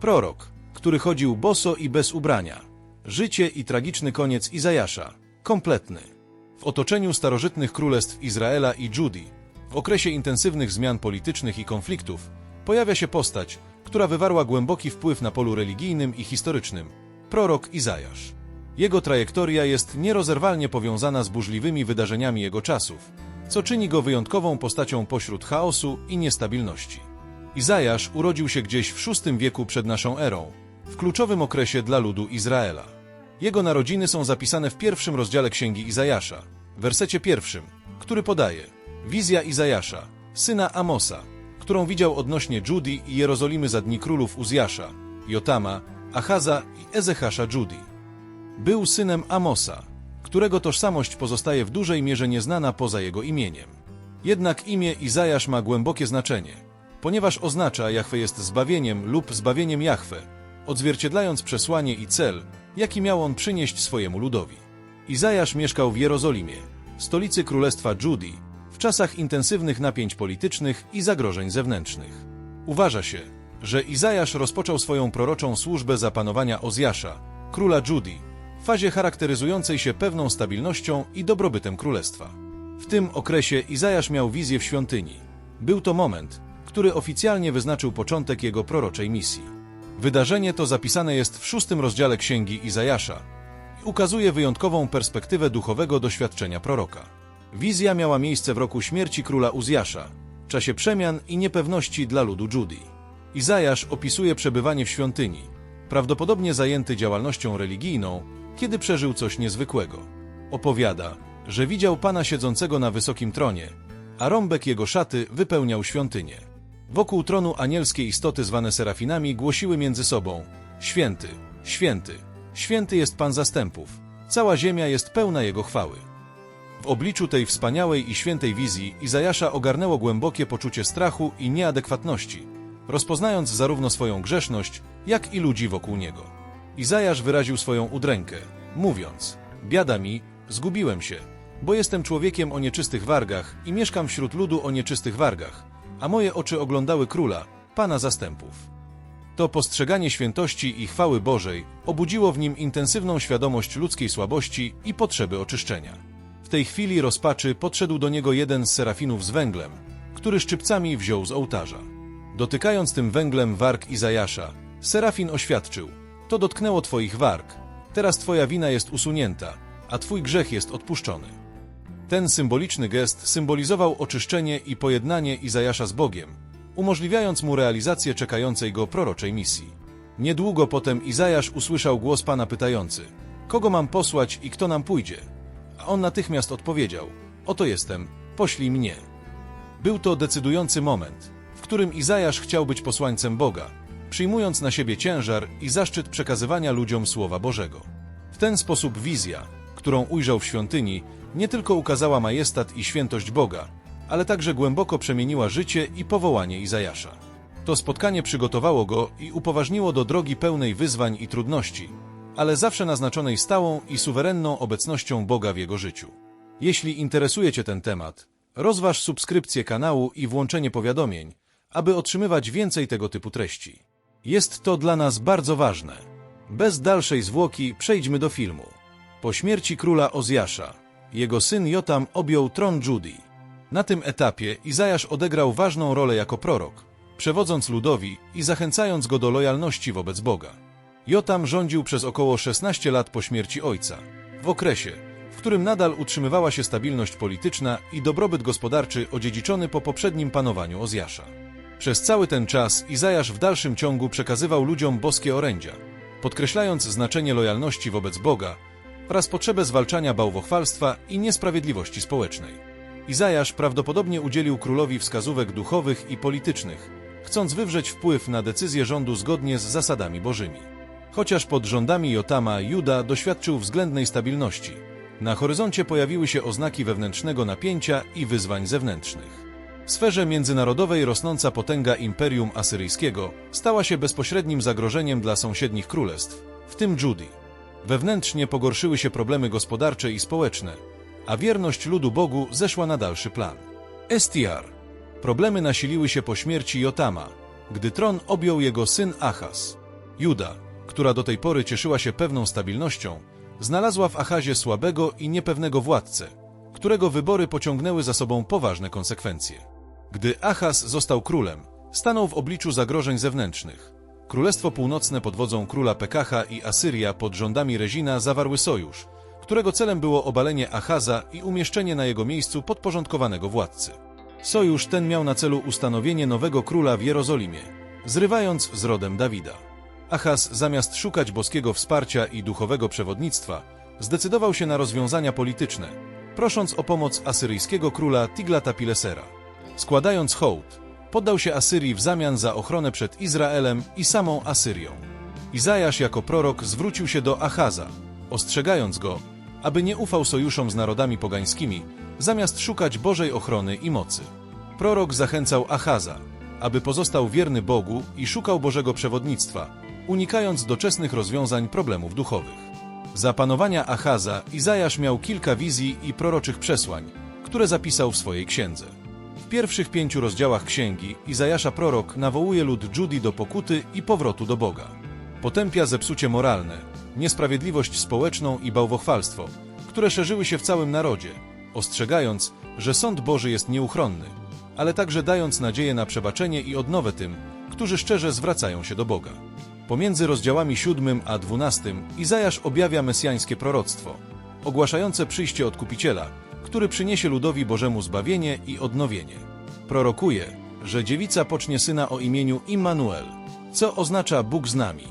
Prorok, który chodził boso i bez ubrania. Życie i tragiczny koniec Izajasza. Kompletny. W otoczeniu starożytnych królestw Izraela i Judii, w okresie intensywnych zmian politycznych i konfliktów, pojawia się postać, która wywarła głęboki wpływ na polu religijnym i historycznym. Prorok Izajasz. Jego trajektoria jest nierozerwalnie powiązana z burzliwymi wydarzeniami jego czasów, co czyni go wyjątkową postacią pośród chaosu i niestabilności. Izajasz urodził się gdzieś w VI wieku przed naszą erą, w kluczowym okresie dla ludu Izraela. Jego narodziny są zapisane w pierwszym rozdziale Księgi Izajasza, wersecie pierwszym, który podaje Wizja Izajasza, syna Amosa, którą widział odnośnie Judii i Jerozolimy za dni królów Uzjasza, Jotama, Achaza i Ezechasza Judii. Był synem Amosa, którego tożsamość pozostaje w dużej mierze nieznana poza jego imieniem. Jednak imię Izajasz ma głębokie znaczenie, ponieważ oznacza Jahwe jest zbawieniem lub zbawieniem Jahwe, odzwierciedlając przesłanie i cel, jaki miał on przynieść swojemu ludowi. Izajasz mieszkał w Jerozolimie, stolicy Królestwa Judii, w czasach intensywnych napięć politycznych i zagrożeń zewnętrznych. Uważa się, że Izajasz rozpoczął swoją proroczą służbę za panowania Ozjasza, króla Judii, w fazie charakteryzującej się pewną stabilnością i dobrobytem królestwa. W tym okresie Izajasz miał wizję w świątyni. Był to moment, który oficjalnie wyznaczył początek jego proroczej misji. Wydarzenie to zapisane jest w szóstym rozdziale Księgi Izajasza i ukazuje wyjątkową perspektywę duchowego doświadczenia proroka. Wizja miała miejsce w roku śmierci króla Uzjasza, czasie przemian i niepewności dla ludu Judii. Izajasz opisuje przebywanie w świątyni, prawdopodobnie zajęty działalnością religijną, kiedy przeżył coś niezwykłego. Opowiada, że widział Pana siedzącego na wysokim tronie, a rąbek jego szaty wypełniał świątynię. Wokół tronu anielskie istoty zwane serafinami głosiły między sobą Święty, święty, święty jest Pan zastępów, cała ziemia jest pełna Jego chwały. W obliczu tej wspaniałej i świętej wizji Izajasza ogarnęło głębokie poczucie strachu i nieadekwatności, rozpoznając zarówno swoją grzeszność, jak i ludzi wokół niego. Izajasz wyraził swoją udrękę, mówiąc: Biada mi, zgubiłem się, bo jestem człowiekiem o nieczystych wargach i mieszkam wśród ludu o nieczystych wargach, a moje oczy oglądały króla, pana zastępów. To postrzeganie świętości i chwały Bożej obudziło w nim intensywną świadomość ludzkiej słabości i potrzeby oczyszczenia. W tej chwili rozpaczy podszedł do niego jeden z serafinów z węglem, który szczypcami wziął z ołtarza. Dotykając tym węglem warg Izajasza, serafin oświadczył: To dotknęło twoich warg. Teraz twoja wina jest usunięta, a twój grzech jest odpuszczony. Ten symboliczny gest symbolizował oczyszczenie i pojednanie Izajasza z Bogiem, umożliwiając mu realizację czekającej go proroczej misji. Niedługo potem Izajasz usłyszał głos Pana pytający: Kogo mam posłać i kto nam pójdzie? A on natychmiast odpowiedział: Oto jestem, poślij mnie. Był to decydujący moment, w którym Izajasz chciał być posłańcem Boga, przyjmując na siebie ciężar i zaszczyt przekazywania ludziom Słowa Bożego. W ten sposób wizja, którą ujrzał w świątyni, nie tylko ukazała majestat i świętość Boga, ale także głęboko przemieniła życie i powołanie Izajasza. To spotkanie przygotowało go i upoważniło do drogi pełnej wyzwań i trudności, ale zawsze naznaczonej stałą i suwerenną obecnością Boga w jego życiu. Jeśli interesuje Cię ten temat, rozważ subskrypcję kanału i włączenie powiadomień, aby otrzymywać więcej tego typu treści. Jest to dla nas bardzo ważne. Bez dalszej zwłoki przejdźmy do filmu. Po śmierci króla Ozjasza, jego syn Jotam objął tron Judii. Na tym etapie Izajasz odegrał ważną rolę jako prorok, przewodząc ludowi i zachęcając go do lojalności wobec Boga. Jotam rządził przez około 16 lat po śmierci ojca, w okresie, w którym nadal utrzymywała się stabilność polityczna i dobrobyt gospodarczy odziedziczony po poprzednim panowaniu Ozjasza. Przez cały ten czas Izajasz w dalszym ciągu przekazywał ludziom boskie orędzia, podkreślając znaczenie lojalności wobec Boga oraz potrzebę zwalczania bałwochwalstwa i niesprawiedliwości społecznej. Izajasz prawdopodobnie udzielił królowi wskazówek duchowych i politycznych, chcąc wywrzeć wpływ na decyzje rządu zgodnie z zasadami bożymi. Chociaż pod rządami Jotama Juda doświadczył względnej stabilności, na horyzoncie pojawiły się oznaki wewnętrznego napięcia i wyzwań zewnętrznych. W sferze międzynarodowej rosnąca potęga Imperium Asyryjskiego stała się bezpośrednim zagrożeniem dla sąsiednich królestw, w tym Judii. Wewnętrznie pogorszyły się problemy gospodarcze i społeczne, a wierność ludu Bogu zeszła na dalszy plan. STR. Problemy nasiliły się po śmierci Jotama, gdy tron objął jego syn Achaz. Juda, która do tej pory cieszyła się pewną stabilnością, znalazła w Achazie słabego i niepewnego władcę, którego wybory pociągnęły za sobą poważne konsekwencje. Gdy Achaz został królem, stanął w obliczu zagrożeń zewnętrznych. Królestwo Północne pod wodzą króla Pekacha i Asyria pod rządami Rezina zawarły sojusz, którego celem było obalenie Achaza i umieszczenie na jego miejscu podporządkowanego władcy. Sojusz ten miał na celu ustanowienie nowego króla w Jerozolimie, zrywając z rodem Dawida. Achaz zamiast szukać boskiego wsparcia i duchowego przewodnictwa, zdecydował się na rozwiązania polityczne, prosząc o pomoc asyryjskiego króla Tiglata-Pilesera. Składając hołd, poddał się Asyrii w zamian za ochronę przed Izraelem i samą Asyrią. Izajasz jako prorok zwrócił się do Achaza, ostrzegając go, aby nie ufał sojuszom z narodami pogańskimi, zamiast szukać Bożej ochrony i mocy. Prorok zachęcał Achaza, aby pozostał wierny Bogu i szukał Bożego przewodnictwa, unikając doczesnych rozwiązań problemów duchowych. Za panowania Achaza Izajasz miał kilka wizji i proroczych przesłań, które zapisał w swojej księdze. W pierwszych pięciu rozdziałach księgi Izajasza prorok nawołuje lud Judi do pokuty i powrotu do Boga. Potępia zepsucie moralne, niesprawiedliwość społeczną i bałwochwalstwo, które szerzyły się w całym narodzie, ostrzegając, że sąd Boży jest nieuchronny, ale także dając nadzieję na przebaczenie i odnowę tym, którzy szczerze zwracają się do Boga. Pomiędzy rozdziałami 7 a 12 Izajasz objawia mesjańskie proroctwo, ogłaszające przyjście Odkupiciela, który przyniesie ludowi Bożemu zbawienie i odnowienie. Prorokuje, że dziewica pocznie syna o imieniu Immanuel, co oznacza Bóg z nami.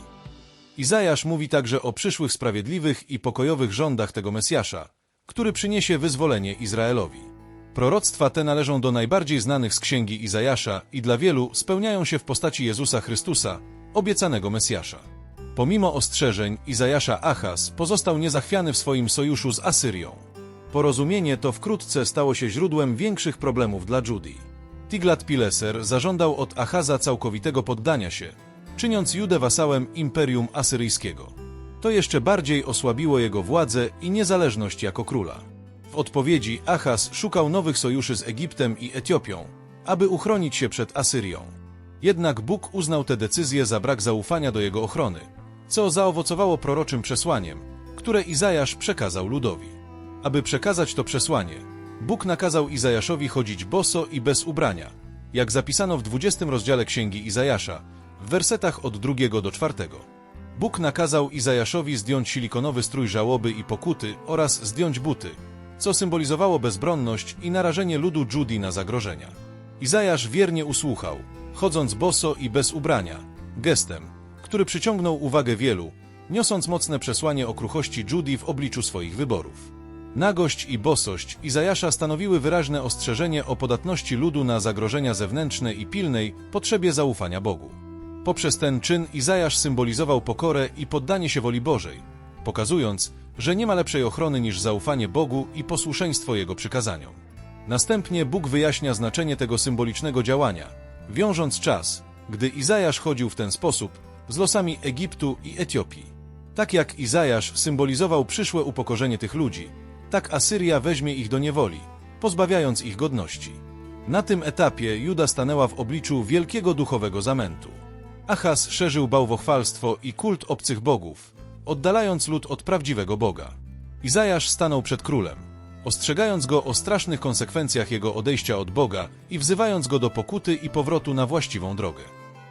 Izajasz mówi także o przyszłych sprawiedliwych i pokojowych rządach tego Mesjasza, który przyniesie wyzwolenie Izraelowi. Proroctwa te należą do najbardziej znanych z księgi Izajasza i dla wielu spełniają się w postaci Jezusa Chrystusa, obiecanego Mesjasza. Pomimo ostrzeżeń Izajasza Achaz pozostał niezachwiany w swoim sojuszu z Asyrią. Porozumienie to wkrótce stało się źródłem większych problemów dla Judii. Tiglat-Pileser zażądał od Achaza całkowitego poddania się, czyniąc Judę wasałem Imperium Asyryjskiego. To jeszcze bardziej osłabiło jego władzę i niezależność jako króla. W odpowiedzi Achaz szukał nowych sojuszy z Egiptem i Etiopią, aby uchronić się przed Asyrią. Jednak Bóg uznał tę decyzję za brak zaufania do jego ochrony, co zaowocowało proroczym przesłaniem, które Izajasz przekazał ludowi. Aby przekazać to przesłanie, Bóg nakazał Izajaszowi chodzić boso i bez ubrania, jak zapisano w 20 rozdziale Księgi Izajasza, w wersetach od drugiego do czwartego. Bóg nakazał Izajaszowi zdjąć silikonowy strój żałoby i pokuty oraz zdjąć buty, co symbolizowało bezbronność i narażenie ludu Judii na zagrożenia. Izajasz wiernie usłuchał, chodząc boso i bez ubrania, gestem, który przyciągnął uwagę wielu, niosąc mocne przesłanie o kruchości Judii w obliczu swoich wyborów. Nagość i bosość Izajasza stanowiły wyraźne ostrzeżenie o podatności ludu na zagrożenia zewnętrzne i pilnej potrzebie zaufania Bogu. Poprzez ten czyn Izajasz symbolizował pokorę i poddanie się woli Bożej, pokazując, że nie ma lepszej ochrony niż zaufanie Bogu i posłuszeństwo Jego przykazaniom. Następnie Bóg wyjaśnia znaczenie tego symbolicznego działania, wiążąc czas, gdy Izajasz chodził w ten sposób, z losami Egiptu i Etiopii. Tak jak Izajasz symbolizował przyszłe upokorzenie tych ludzi, tak Asyria weźmie ich do niewoli, pozbawiając ich godności. Na tym etapie Juda stanęła w obliczu wielkiego duchowego zamętu. Achaz szerzył bałwochwalstwo i kult obcych bogów, oddalając lud od prawdziwego Boga. Izajasz stanął przed królem, ostrzegając go o strasznych konsekwencjach jego odejścia od Boga i wzywając go do pokuty i powrotu na właściwą drogę.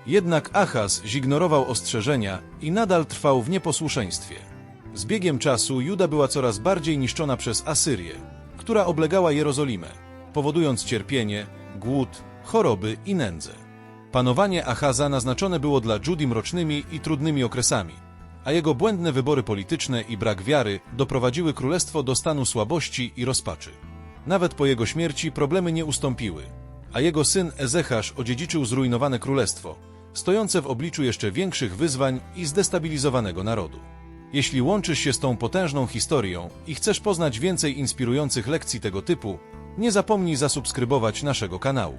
Jednak Achaz zignorował ostrzeżenia i nadal trwał w nieposłuszeństwie. Z biegiem czasu Juda była coraz bardziej niszczona przez Asyrię, która oblegała Jerozolimę, powodując cierpienie, głód, choroby i nędzę. Panowanie Achaza naznaczone było dla Judii mrocznymi i trudnymi okresami, a jego błędne wybory polityczne i brak wiary doprowadziły królestwo do stanu słabości i rozpaczy. Nawet po jego śmierci problemy nie ustąpiły, a jego syn Ezechasz odziedziczył zrujnowane królestwo, stojące w obliczu jeszcze większych wyzwań i zdestabilizowanego narodu. Jeśli łączysz się z tą potężną historią i chcesz poznać więcej inspirujących lekcji tego typu, nie zapomnij zasubskrybować naszego kanału.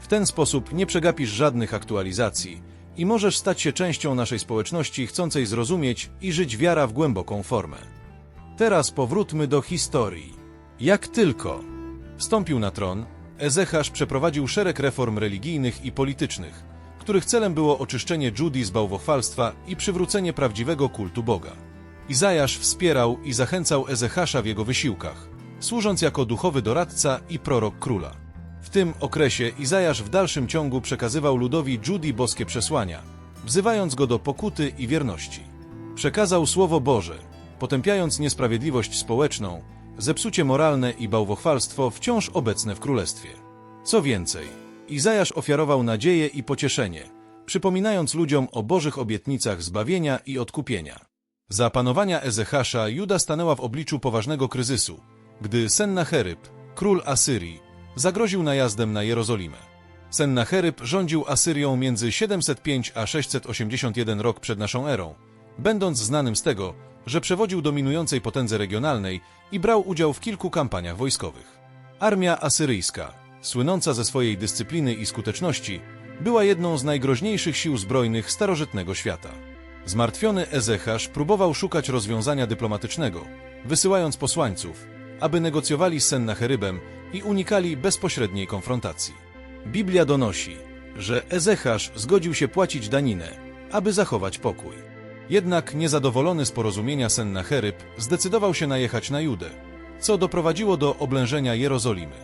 W ten sposób nie przegapisz żadnych aktualizacji i możesz stać się częścią naszej społeczności chcącej zrozumieć i żyć wiara w głęboką formę. Teraz powróćmy do historii. Jak tylko wstąpił na tron, Ezechasz przeprowadził szereg reform religijnych i politycznych, których celem było oczyszczenie Judii z bałwochwalstwa i przywrócenie prawdziwego kultu Boga. Izajasz wspierał i zachęcał Ezechasza w jego wysiłkach, służąc jako duchowy doradca i prorok króla. W tym okresie Izajasz w dalszym ciągu przekazywał ludowi Judii boskie przesłania, wzywając go do pokuty i wierności. Przekazał Słowo Boże, potępiając niesprawiedliwość społeczną, zepsucie moralne i bałwochwalstwo wciąż obecne w królestwie. Co więcej, Izajasz ofiarował nadzieję i pocieszenie, przypominając ludziom o Bożych obietnicach zbawienia i odkupienia. Za panowania Ezechasza Juda stanęła w obliczu poważnego kryzysu, gdy Sennacheryb, król Asyrii, zagroził najazdem na Jerozolimę. Sennacheryb rządził Asyrią między 705 a 681 rok przed naszą erą, będąc znanym z tego, że przewodził dominującej potędze regionalnej i brał udział w kilku kampaniach wojskowych. Armia asyryjska, słynąca ze swojej dyscypliny i skuteczności, była jedną z najgroźniejszych sił zbrojnych starożytnego świata. Zmartwiony Ezechasz próbował szukać rozwiązania dyplomatycznego, wysyłając posłańców, aby negocjowali z Sennacherybem i unikali bezpośredniej konfrontacji. Biblia donosi, że Ezechasz zgodził się płacić daninę, aby zachować pokój. Jednak niezadowolony z porozumienia Sennacheryb zdecydował się najechać na Judę, co doprowadziło do oblężenia Jerozolimy.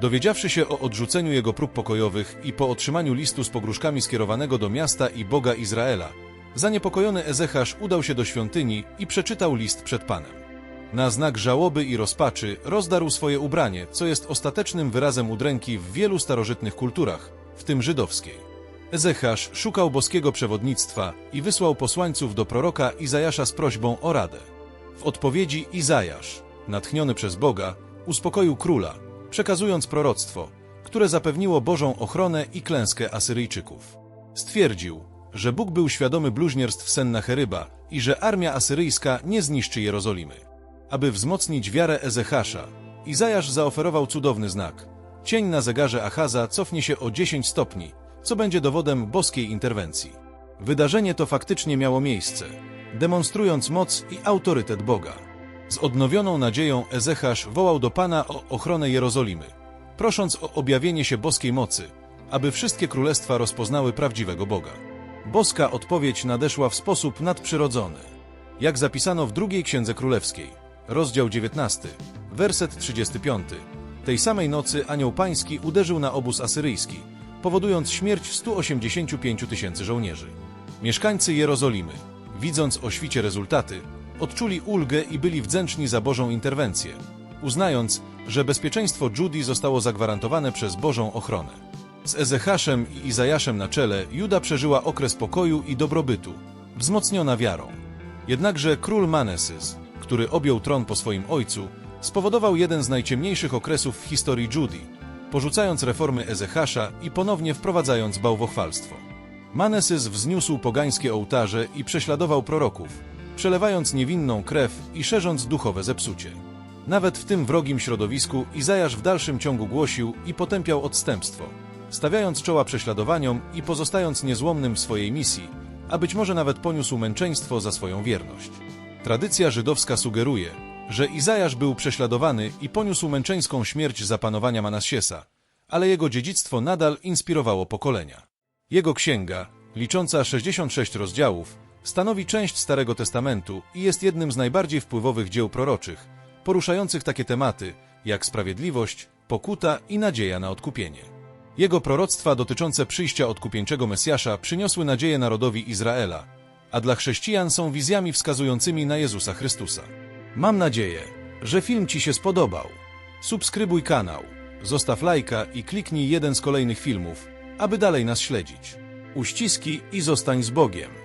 Dowiedziawszy się o odrzuceniu jego prób pokojowych i po otrzymaniu listu z pogróżkami skierowanego do miasta i Boga Izraela, zaniepokojony Ezechasz udał się do świątyni i przeczytał list przed Panem. Na znak żałoby i rozpaczy rozdarł swoje ubranie, co jest ostatecznym wyrazem udręki w wielu starożytnych kulturach, w tym żydowskiej. Ezechasz szukał boskiego przewodnictwa i wysłał posłańców do proroka Izajasza z prośbą o radę. W odpowiedzi Izajasz, natchniony przez Boga, uspokoił króla, przekazując proroctwo, które zapewniło Bożą ochronę i klęskę Asyryjczyków. Stwierdził, że Bóg był świadomy bluźnierstw Sennacheryba i że armia asyryjska nie zniszczy Jerozolimy. Aby wzmocnić wiarę Ezechasza, Izajasz zaoferował cudowny znak. Cień na zegarze Achaza cofnie się o 10 stopni, co będzie dowodem boskiej interwencji. Wydarzenie to faktycznie miało miejsce, demonstrując moc i autorytet Boga. Z odnowioną nadzieją Ezechasz wołał do Pana o ochronę Jerozolimy, prosząc o objawienie się boskiej mocy, aby wszystkie królestwa rozpoznały prawdziwego Boga. Boska odpowiedź nadeszła w sposób nadprzyrodzony. Jak zapisano w drugiej Księdze Królewskiej, rozdział 19, werset 35. Tej samej nocy anioł pański uderzył na obóz asyryjski, powodując śmierć 185 tysięcy żołnierzy. Mieszkańcy Jerozolimy, widząc o świcie rezultaty, odczuli ulgę i byli wdzięczni za Bożą interwencję, uznając, że bezpieczeństwo Judii zostało zagwarantowane przez Bożą ochronę. Z Ezechaszem i Izajaszem na czele Juda przeżyła okres pokoju i dobrobytu, wzmocniona wiarą. Jednakże król Manesys, który objął tron po swoim ojcu, spowodował jeden z najciemniejszych okresów w historii Judii, porzucając reformy Ezechasza i ponownie wprowadzając bałwochwalstwo. Manesys wzniósł pogańskie ołtarze i prześladował proroków, przelewając niewinną krew i szerząc duchowe zepsucie. Nawet w tym wrogim środowisku Izajasz w dalszym ciągu głosił i potępiał odstępstwo, stawiając czoła prześladowaniom i pozostając niezłomnym w swojej misji, a być może nawet poniósł męczeństwo za swoją wierność. Tradycja żydowska sugeruje, że Izajasz był prześladowany i poniósł męczeńską śmierć za panowania Manassiesa, ale jego dziedzictwo nadal inspirowało pokolenia. Jego księga, licząca 66 rozdziałów, stanowi część Starego Testamentu i jest jednym z najbardziej wpływowych dzieł proroczych, poruszających takie tematy jak sprawiedliwość, pokuta i nadzieja na odkupienie. Jego proroctwa dotyczące przyjścia odkupieńczego Mesjasza przyniosły nadzieję narodowi Izraela, a dla chrześcijan są wizjami wskazującymi na Jezusa Chrystusa. Mam nadzieję, że film Ci się spodobał. Subskrybuj kanał, zostaw lajka i kliknij jeden z kolejnych filmów, aby dalej nas śledzić. Uściski i zostań z Bogiem.